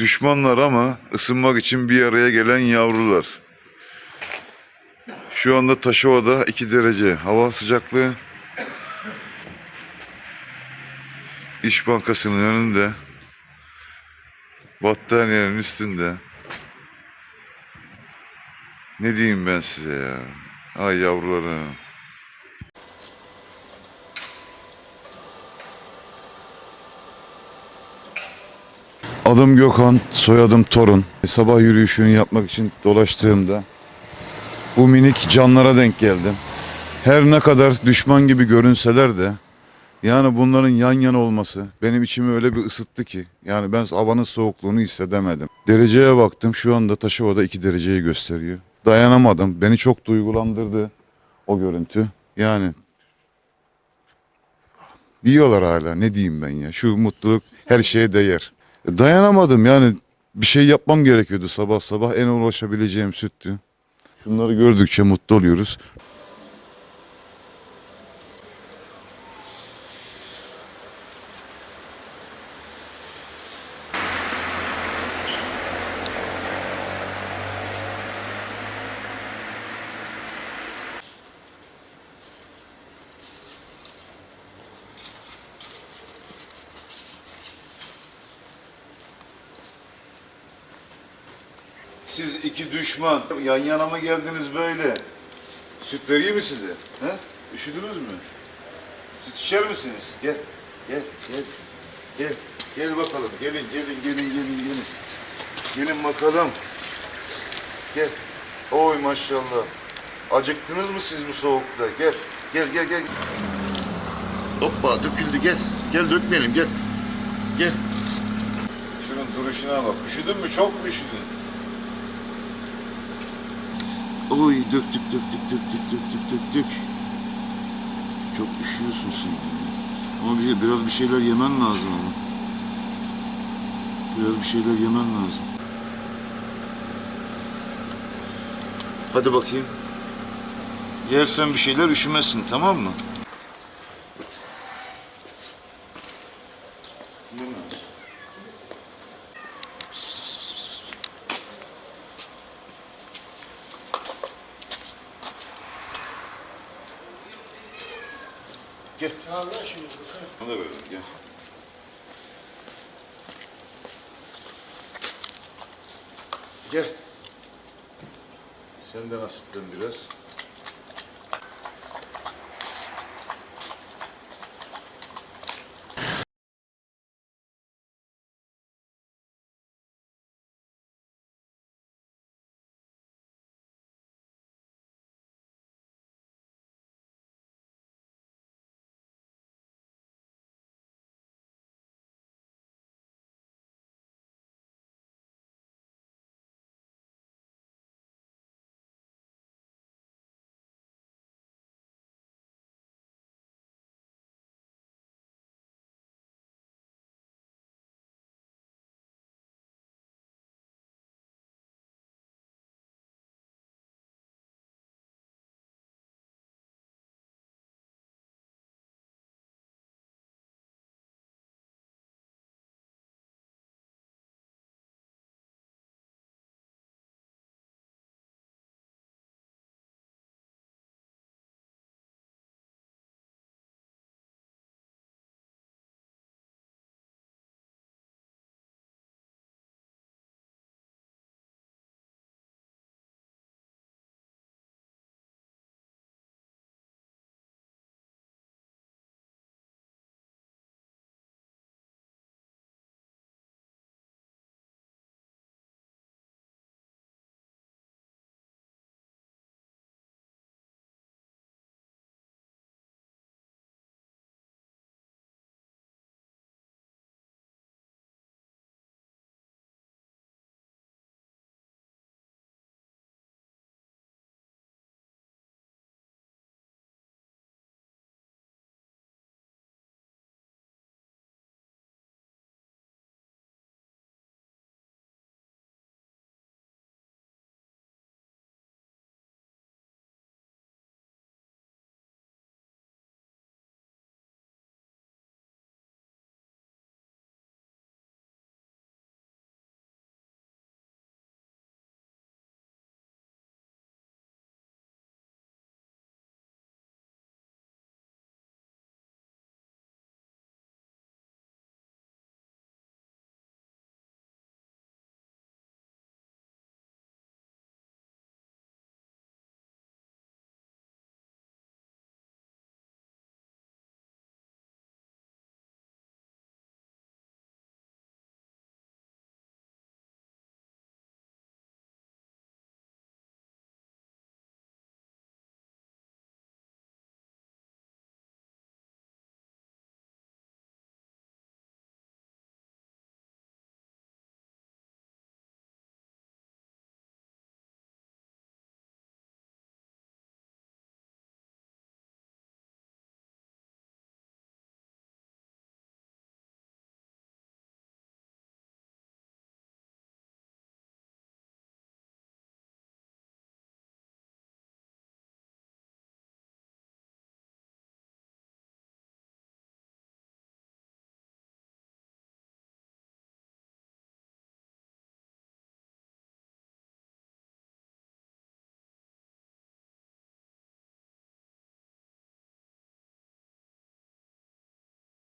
Düşmanlar ama ısınmak için bir araya gelen yavrular. Şu anda Taşova'da 2 derece hava sıcaklığı. İş Bankası'nın önünde. Battaniyenin üstünde. Ne diyeyim ben size ya? Ay yavrularım. Adım Gökhan, soyadım Torun. Sabah yürüyüşünü yapmak için dolaştığımda bu minik canlara denk geldim. Her ne kadar düşman gibi görünseler de yani bunların yan yana olması benim içimi öyle bir ısıttı ki yani ben havanın soğukluğunu hissedemedim. Dereceye baktım şu anda Taşova'da 2 dereceyi gösteriyor. Dayanamadım. Beni çok duygulandırdı o görüntü. Yani diyorlar hala ne diyeyim ben ya şu mutluluk her şeye değer. Dayanamadım yani bir şey yapmam gerekiyordu sabah sabah en ulaşabileceğim süttü. Bunları gördükçe mutlu oluyoruz. Siz iki düşman yan yana mı geldiniz böyle? Süt vereyim mi size? He? Üşüdünüz mü? Süt içer misiniz? Gel, gel, gel. Gel, gel bakalım. Gelin, gelin, gelin, gelin, gelin. Gelin bakalım. Gel. Oy maşallah. Acıktınız mı siz bu soğukta? Gel, gel, gel, gel. Hoppa döküldü gel. Gel dökmeyelim gel. Gel. Şunun duruşuna bak. Üşüdün mü? Çok mu üşüdün? Oy döktük döktük döktük döktük döktük. Çok üşüyorsun sen. Ama bir şey, biraz bir şeyler yemen lazım ama. Biraz bir şeyler yemen lazım. Hadi bakayım. Yersen bir şeyler üşümezsin tamam mı? Gel. Onu da verelim gel. Gel. Sen de nasiplen biraz.